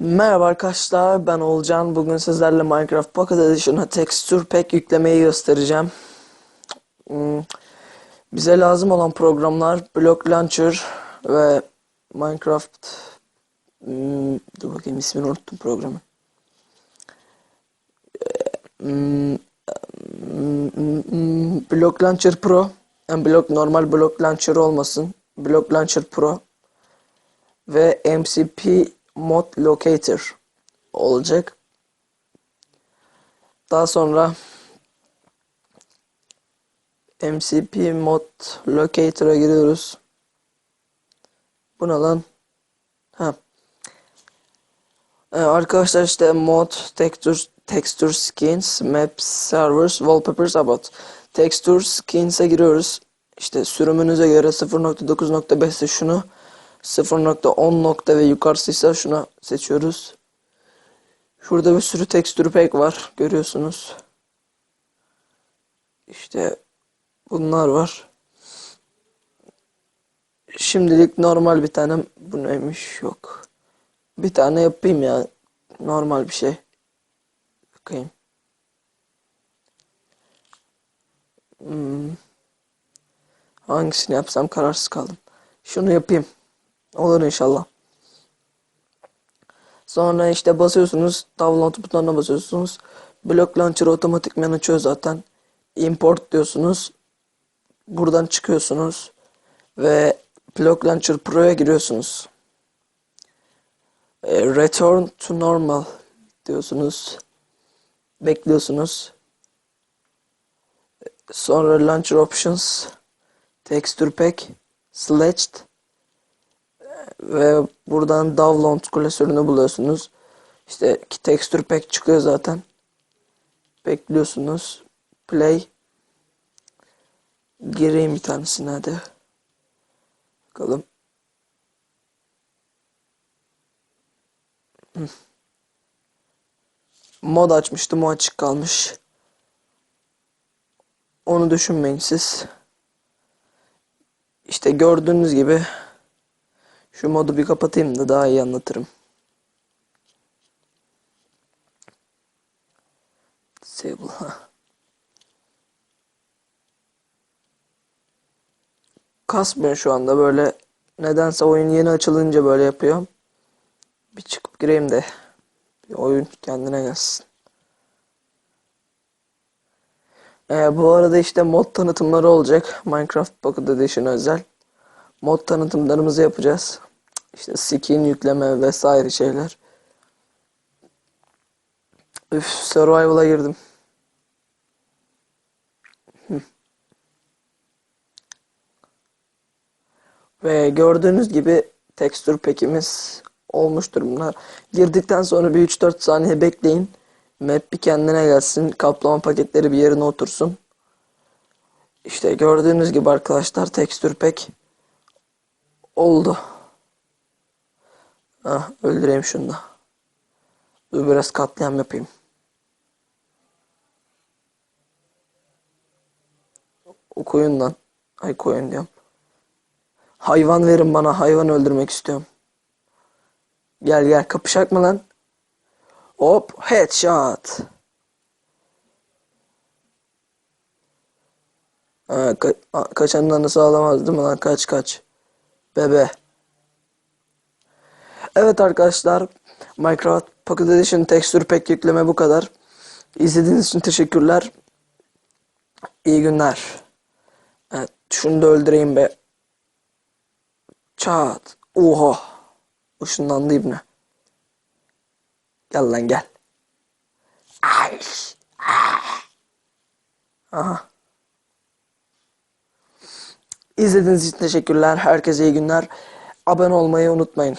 Merhaba arkadaşlar ben Olcan. Bugün sizlerle Minecraft Pocket Edition'a Texture Pack yüklemeyi göstereceğim. Hmm, Bize lazım olan programlar Block Launcher ve Minecraft Hmm, Dur bakayım ismini unuttum programın hmm, hmm, Block Launcher Pro. Yani Block normal Block Launcher olmasın. Block Launcher Pro ve MCP Mod Locator olacak. Daha sonra MCP Mod Locator'a giriyoruz. Bu ne? Ha. Ee, arkadaşlar işte mod, texture, texture skins, maps, servers, wallpapers, about. Texture skins'e giriyoruz. İşte sürümünüze göre 0.9.5 ise şunu 0.10 nokta ve yukarısıysa şuna seçiyoruz. Şurada bir sürü tekstür pack var. Görüyorsunuz. İşte bunlar var. Şimdilik normal bir tane bu neymiş yok. Bir tane yapayım ya. Normal bir şey. Bakayım. Hmm. Hangisini yapsam kararsız kaldım. Şunu yapayım. Olur inşallah. Sonra işte basıyorsunuz. Download butonuna basıyorsunuz. Block Launcher otomatikman açıyor zaten. Import diyorsunuz. Buradan çıkıyorsunuz. Ve Block Launcher Pro'ya giriyorsunuz. E, Return to normal diyorsunuz. Bekliyorsunuz. Sonra Launcher Options Texture Pack Sledged ve buradan download klasörünü buluyorsunuz. İşte texture pack çıkıyor zaten. Bekliyorsunuz. Play. Gireyim bir tanesine hadi. Bakalım. Mod açmıştım o açık kalmış. Onu düşünmeyin siz. İşte gördüğünüz gibi şu modu bir kapatayım da daha iyi anlatırım. Disable. Kasmıyor şu anda böyle. Nedense oyun yeni açılınca böyle yapıyor. Bir çıkıp gireyim de bir oyun kendine gelsin. Ee, bu arada işte mod tanıtımları olacak. Minecraft Pocket Edition özel. Mod tanıtımlarımızı yapacağız. İşte skin yükleme vesaire şeyler. Üf, survival'a girdim. Ve gördüğünüz gibi tekstür pekimiz olmuştur bunlar. Girdikten sonra bir 3-4 saniye bekleyin. Map bir kendine gelsin. Kaplama paketleri bir yerine otursun. İşte gördüğünüz gibi arkadaşlar tekstür pek oldu. Ah, öldüreyim şunu da. Dur biraz katliam yapayım. O koyundan. Ay koyun diyorum. Hayvan verin bana. Hayvan öldürmek istiyorum. Gel gel kapışak mı lan? Hop headshot. Ha, ka kaçanlarını sağlamaz değil mi lan? Kaç kaç. Bebe. Evet arkadaşlar. Minecraft Pocket Edition Texture Pack yükleme bu kadar. İzlediğiniz için teşekkürler. İyi günler. Evet, şunu da öldüreyim be. Çat. Oha. Işınlandı ibne. Gel lan gel. Ay. Aha. İzlediğiniz için teşekkürler. Herkese iyi günler. Abone olmayı unutmayın.